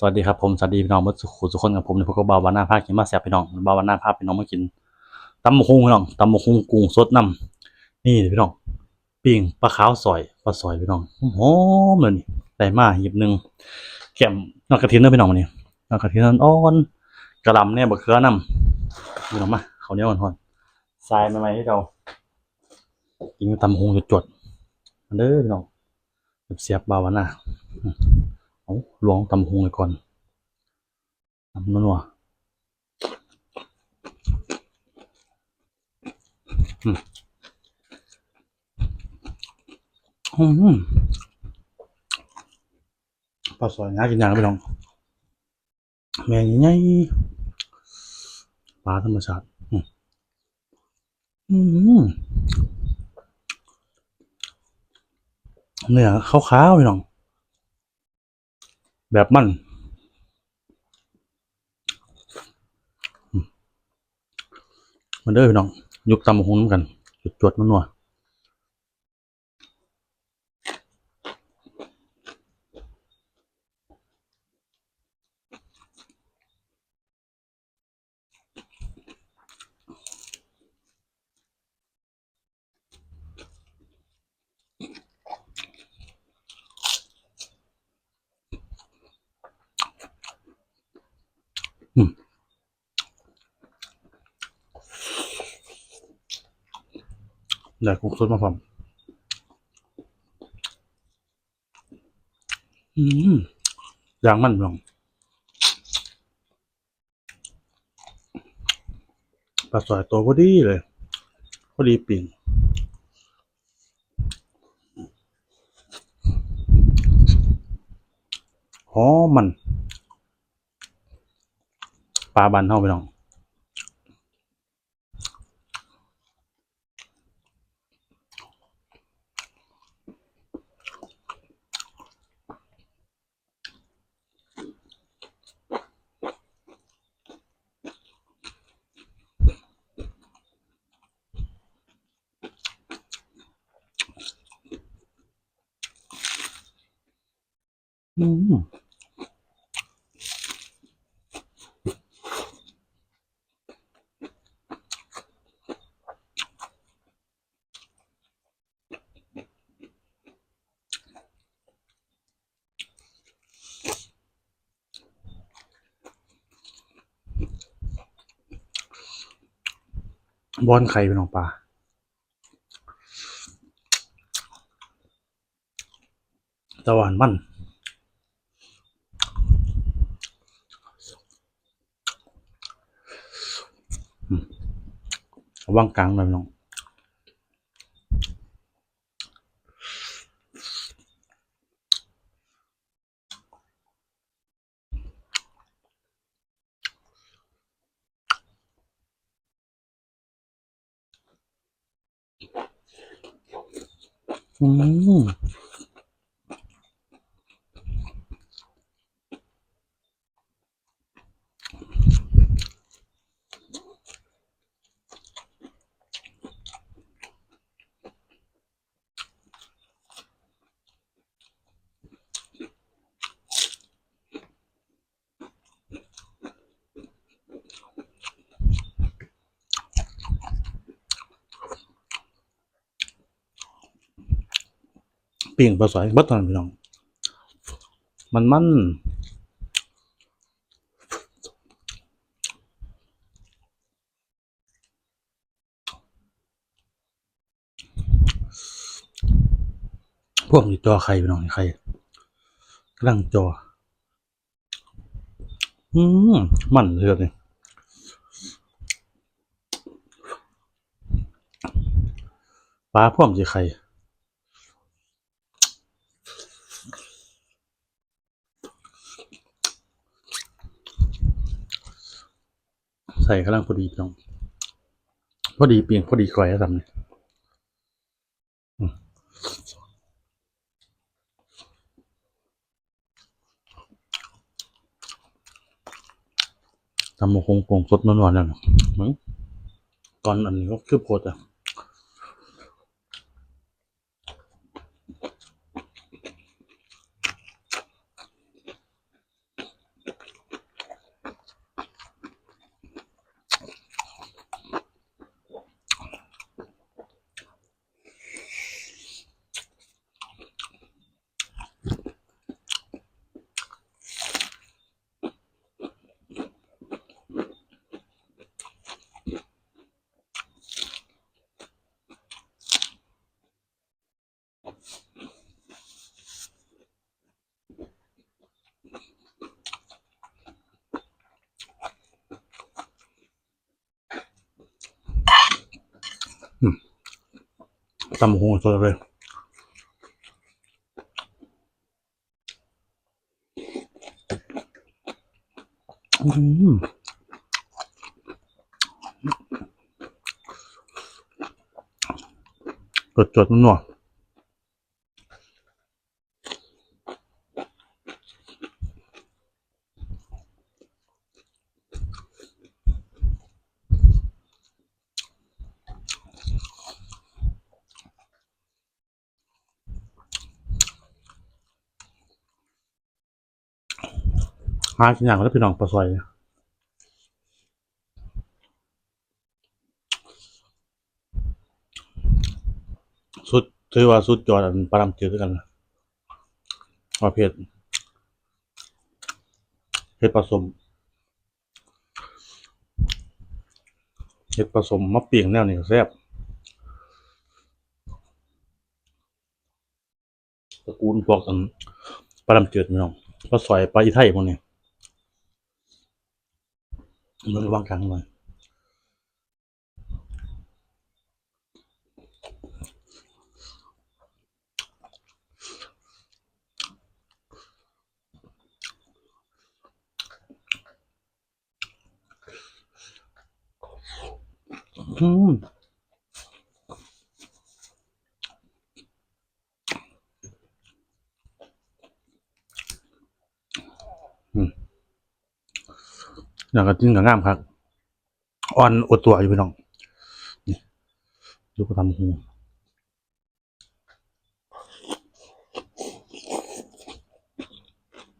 สวัสดีครับผมสวัสดีพี่น้องมื่อสุขุสุขคนกับผมในพวกบาวานาภาคกินมาแซ่บพี่น้องบาวานาภาคพี่น้องมากินตำมะฮุงพี่น้องตำมะฮุงกุ้งสดน้ำนี่พี่น้องปิ้งปลาขาวซอยปลาซอยพี่น้องหอมเลยนี่ได้มาหยิบหนึ่งแก้มนอกกระถินเด้อพี่น้องวันนี้นอกกระถินอ่อนกระลำเนี่ยบะเขือน้ำพี่น้องมาเขาเนี้ยอ่อนๆทรายใหม่ๆให้เรากินตำมะฮุงจดๆเด้อพี่น้องเสียบบาวานา เอาลวงตำหงเลยก่อนตำนัวๆอืมอืมปลาสอยง่ากินอย่างนะพี่น้องแมงใหญ่ปลาธรรมชาติอืมอืมเนื้อขาวๆพี่น้อง แบบมันอืมมาเด้อพี่น้อง ยุบตำบักหงน้ำกัน จุดจวดๆนัว ได้กุ้งสดมาพร้อมอืมอย่างมันพี่น้องปลาสอยตัวพอดีเลยพอดีปิ่งหอมมัน ลาบันเท่าไปน้องอืม บอนไข่เป็นของปลาตะวันมันระว่างกลางหน่อยน้อง อื ปิ้งปลาสอยบัดตอนนพี่น้อง มันมันพวกนี้จอไข่พี่น้องนี่ไข่กำลังจอ อืมมันเลยเนี่ปลาพ่วมจีไข่ ใส่ข้างลังพอดีพี่น้องพอดีเปียงพอดีคอยทำเนี่ยอืมทำมาคงกงสดนวลๆแล้วเนาะมึงตอนอันนี้ก็คือโพดอะ ตำบักหุ่งสดเลยอืมจดจดๆนัวๆ หากินอย่างแล้วพี่น้องปลาซอยสุดถือว่าสุดยอดอันปลาดำจืดด้วยกันนะประเภทเห็ดผสมเห็ดผสมมะเปียงแนวนี้แซ่บตระกูลพวกอันปลาดำจืดพี่น้องปลาซอยปลาอีไทยพวกนี้ มันระวังกันหน่อยอืม อย่างกระจิ้งกับงามครับอ่อนอดตัวอยู่พี่น้องนี่ดูก็ทำหู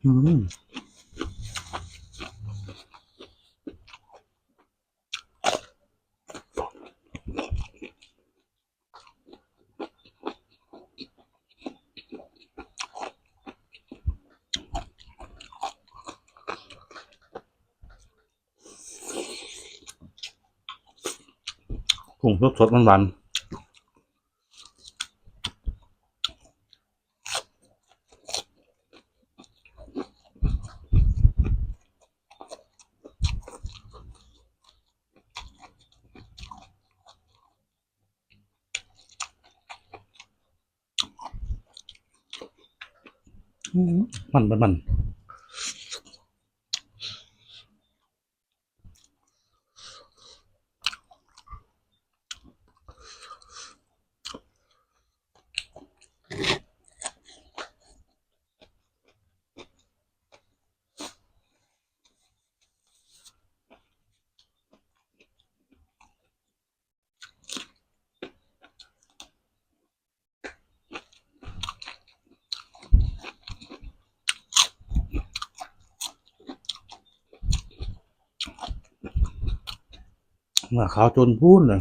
อืม กุ้งสดสดมันหวานอืมมันมันมัน เมื่อขาวจนพูนเลย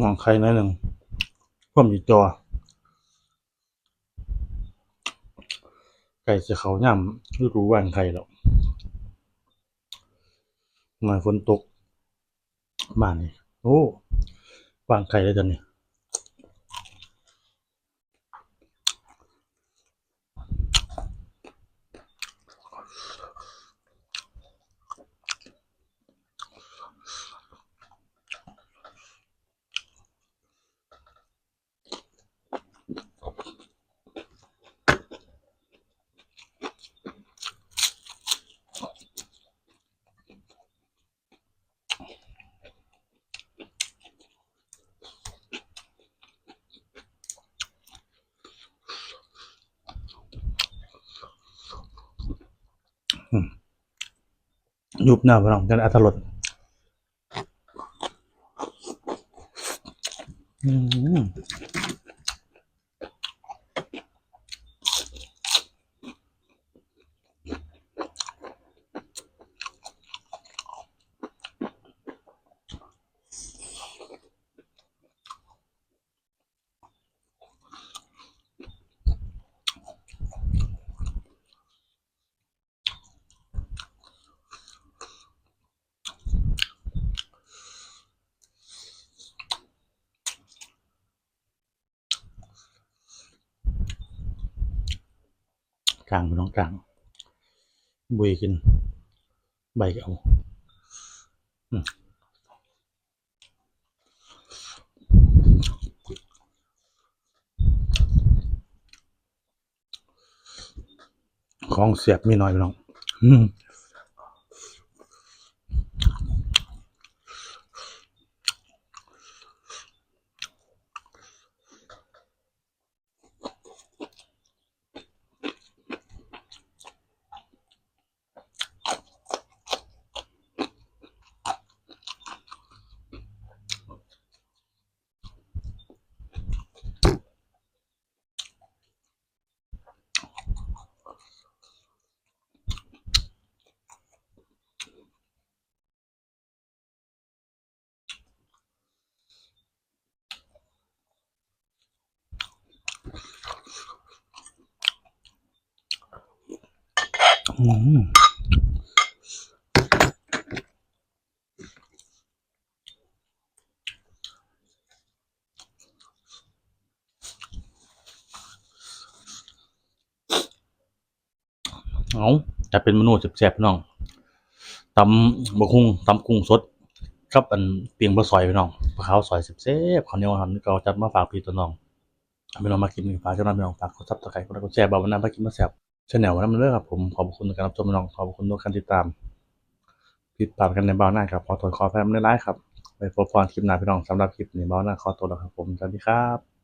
มองใครหน่อยหนึ่งพ่วมอยู่จอ ไก่จะเขาย่ำไม่รู้วันใครแล้วมาฝนตกมานี่โอ้วางไข่แล้วจันนี่ ยุบหน้าพลังกันอัตลดอืม กลางน้องกลาง บุยกินใบเอาของเสียบมีหน่อยไปน้อง เอาจะเป็นเมนูแซ่บๆพี่น้องตำบะคุงตำกุ้งสดกับอันเปียงปลาซอยพี่น้องปลาขาวซอยแซ่บๆข้าวเหนียวหันก็จัดมาฝากพี่ตัวน้อง พี่น้องมากินฝากเจ้าน้องพี่น้องฝากกดซับสไครต์กดไลค์กดแชร์บอกวันน้ำพากินมาแซ่บชแนลวันนั้นมันเลิกครับผมขอบคุณในการรับชมพี่น้องขอบคุณทุกการติดตามผิดพลาดกันในเบาหน้าครับขอโทษขอแพ้ไม่ได้ร้ายครับไปพบกันคลิปหน้าพี่น้องสำหรับคลิปนี้เบาหน้าขอตัวแล้วครับผมสวัสดีครับ